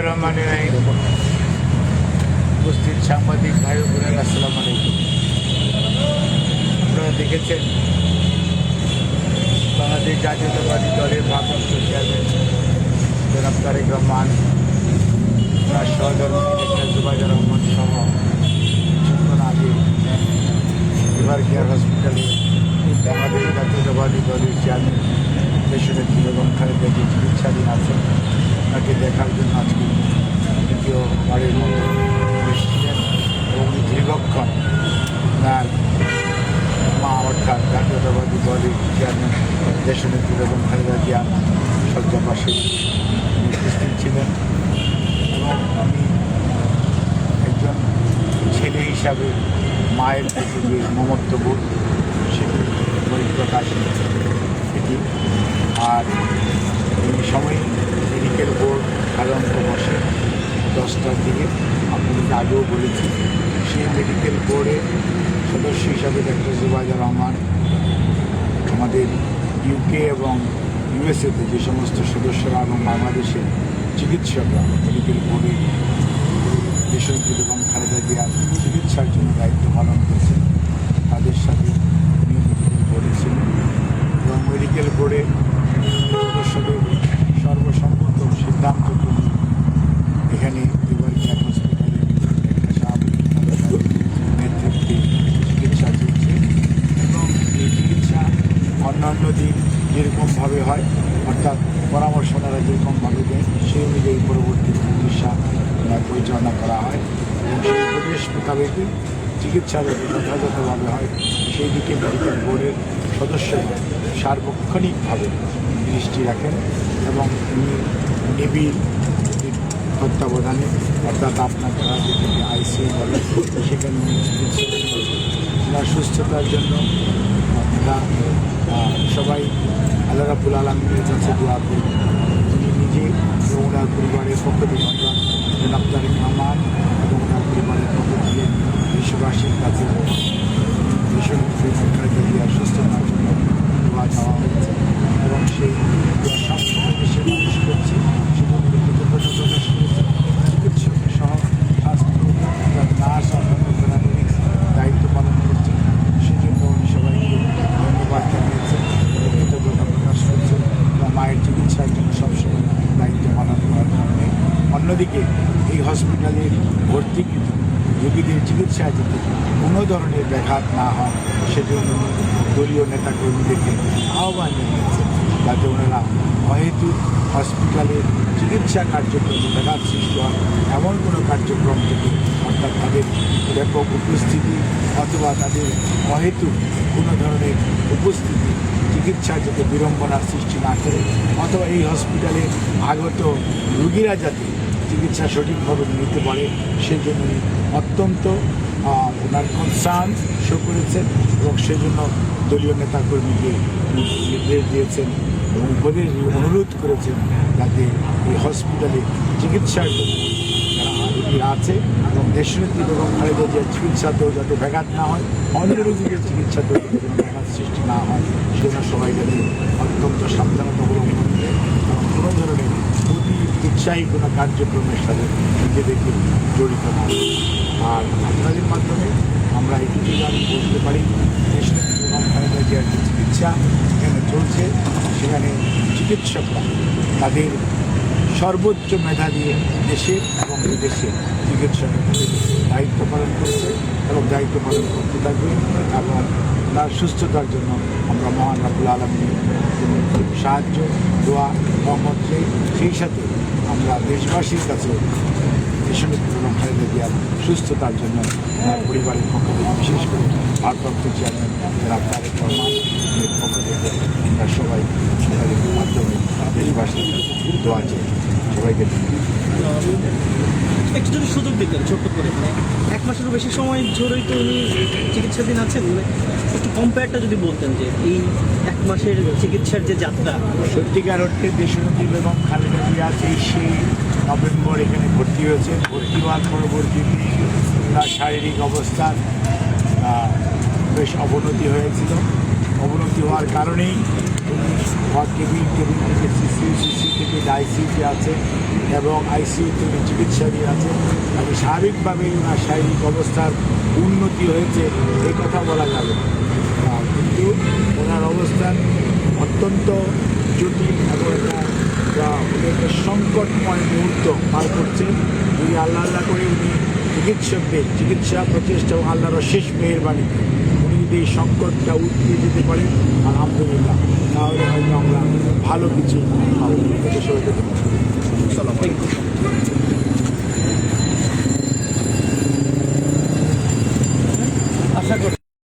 রহমান রাহিম। উপস্থিত সাংবাদিক ভাই বোনেরা, আসসালামু আলাইকুম। আপনারা দেখেছেন, বাংলাদেশ জাতীয়তাবাদী দলের ভারপ্রাপ্ত চেয়ারম্যান জনাব তারেক রহমান, তার সহধর্মী জুবাইদুর রহমান সহ কিছুক্ষণ আগে লিভার কেয়ার হসপিটালে বাংলাদেশ জাতীয়তাবাদী দলের চেয়ারম্যান, দেশনেত্রী বেগম খালেদা চিকিৎসাধীন আছেন। তাকে দেখার জন্য আজকে দ্বিতীয় বাড়ির মতো এসেছিলেন এবং দীর্ঘক্ষণ তার মা অর্থাৎ জাতীয়তাবাদী দলের চেয়ারম্যান দেশনেত্রী বেগম খালেদা জিয়া শয্যা পাশে উপস্থিত ছিলেন। এবং আমি একজন ছেলে হিসাবে, মায়ের প্রতি যে মমত্ববোধ সেটি পরিপ্রকাশ এটি। আর এই সময় মেডিকেল বোর্ড সাধারণত বসে দশটার দিকে আপনি আগেও বলেছি, সেই মেডিকেল বোর্ডের সদস্য হিসাবে ডাক্তার জুবাইদুর রহমান, আমাদের ইউকে এবং ইউএসএতে যে সমস্ত সদস্যরা এবং বাংলাদেশের চিকিৎসকরা মেডিকেল বোর্ডের দেশনীতি এবং খালেদা জিয়ার চিকিৎসার জন্য দায়িত্ব পালন করছেন, তাদের সাথে মেডিকেল বোর্ডে ছিলেন এবং মেডিকেল বোর্ডে সদস্যদের সর্বসম্মত সিদ্ধান্ত ক্রমে এখানে এবার ক্যাট হসপিটালে একটা স্বাভাবিক নেতৃত্বে চিকিৎসা চলছে এবং এই চিকিৎসা অন্যান্য দিন যেরকমভাবে হয় অর্থাৎ পরামর্শদারা যেরকমভাবে দেয় অনুযায়ী পরবর্তী চিকিৎসা পরিচালনা করা হয়। এবং সেই উপদেশ মোতাবেকই চিকিৎসা যথাযথভাবে হয়। সেই দিকে মেডিকেল বোর্ডের সদস্যরা সার্বক্ষণিকভাবে দৃষ্টি রাখেন এবং নিবিড় তত্ত্বাবধানে অর্থাৎ আপনার যারা যেটাকে আইসিইউ বলে, সেখানে চিকিৎসা সুস্থতার জন্য সবাই আল্লাহ রাবুল আলমীর কাছে দোয়া করি। উনি নিজে এবং ওনার পরিবারের পক্ষ থেকে আমরা জনাব তারেক রহমান এবং ওনার পরিবারের পক্ষ থেকে দেশবাসীর কাছে ভীষণ দিয়ে সুস্থতার জন্য দোয়া চাওয়া হয়েছে এবং সেই দোয়া সবসময় দেশের মানুষ করছে সেজন্য কৃতজ্ঞতা প্রকাশ করেছে চিকিৎসক সহ স্বাস্থ্য নার্স অন্যান্য প্যারামেডিক্স দায়িত্ব পালন করছে সেজন্য উনি সবাইকে ধন্যবাদ জানিয়েছেন এবং কৃতজ্ঞতা প্রকাশ করছেন বা মায়ের চিকিৎসার জন্য সবসময় দায়িত্ব পালন করার কারণে অন্যদিকে এই হসপিটালের ভর্তিকৃত রোগীদের চিকিৎসায় যাতে কোনো ধরনের ব্যাঘাত না হয়, সেজন্য দলীয় নেতাকর্মীদেরকে আহ্বান জানিয়েছেন যাতে ওনারা অহেতু হসপিটালের চিকিৎসা কার্যক্রমে ব্যাঘাত সৃষ্টি হয়, এমন কোনো কার্যক্রম থেকে অর্থাৎ তাদের ব্যাপক উপস্থিতি অথবা তাদের অহেতু কোনো ধরনের উপস্থিতি চিকিৎসা যাতে বিড়ম্বনার সৃষ্টি না করে, অথবা এই হসপিটালে আগত রুগীরা যাতে চিকিৎসা সঠিকভাবে নিতে পারে, সেজন্য অত্যন্ত ওনার কনসার্ন শো করেছেন এবং সেজন্য দলীয় নেতাকর্মীকে নির্দেশ দিয়েছেন এবং উপদেশ অনুরোধ করেছেন যাতে এই হসপিটালে চিকিৎসার জন্য আছে এবং দেশনেত্রী এবং খালেদা জিয়ার চিকিৎসাতেও যাতে ব্যাঘাত না হয় অন্য রোগীদের চিকিৎসাতেও ব্যাঘাত সৃষ্টি না হয়, সেজন্য সবাই যাতে অত্যন্ত সাবধানতা অবলম্বন করে এবং কোনো ধরনের অতি উৎসাহী কোনো কার্যক্রমের সাথে নিজেদেরকে জড়িত না। আর আপনাদের মাধ্যমে আমরা এইটুকু আমি বলতে পারি যে চিকিৎসা সেখানে চলছে, সেখানে চিকিৎসকরা তাদের সর্বোচ্চ মেধা দিয়ে দেশে এবং বিদেশে চিকিৎসকের দায়িত্ব পালন করছে এবং দায়িত্ব পালন করতে থাকবে এবং তার সুস্থতার জন্য আমরা মহান রাবুল আলমীর সাহায্য, দোয়া, রহমত সেই সাথে আমরা দেশবাসীর কাছে ভীষণ এবং খালেদা জিয়ার সুস্থতার জন্য পরিবারের পক্ষ থেকে বিশেষ করে ভারপ্রাপ্ত চেয়ারম্যান যারা তারেক রহমান পক্ষ থেকে আমরা সবাই কাছে দোয়া চাই। সবাইকে একটু যদি সুযোগ দিতেন ছোট্ট করে মানে এক মাসেরও বেশি সময় ধরেই তো উনি চিকিৎসাধীন আছেন মানে একটু কম্পেয়ারটা যদি বলতেন যে এই এক মাসের চিকিৎসার যে যাত্রা। সত্যিকার অর্থে দেশনদী এবং খালেদা জিয়া তেইশে নভেম্বর এখানে ভর্তি হয়েছে ভর্তি হওয়ার পরবর্তী তার শারীরিক অবস্থার বেশ অবনতি হয়েছিল। অবনতি হওয়ার কারণেই হট টেবিল টেবিল থেকে সিসি সিসি থেকে ডাইসিতে আছে এবং আইসিইউতে উনি চিকিৎসাধীন আছেন আমি স্বাভাবিকভাবেই ওনার শারীরিক অবস্থার উন্নতি হয়েছে, এই কথা বলা যাবে। কিন্তু ওনার অবস্থান অত্যন্ত জটিল এবং একটা একটা সংকটময় মুহূর্ত পার করছেন উনি আল্লাহ আল্লাহ করে উনি চিকিৎসকদের চিকিৎসা প্রচেষ্টা এবং আল্লাহর মেহরবানি উনি যদি সংকটটা উঠিয়ে যেতে পারে আলহামদুলিল্লাহ তাহলে হয়তো আমরা ভালো কিছু পাবো সবাইকে.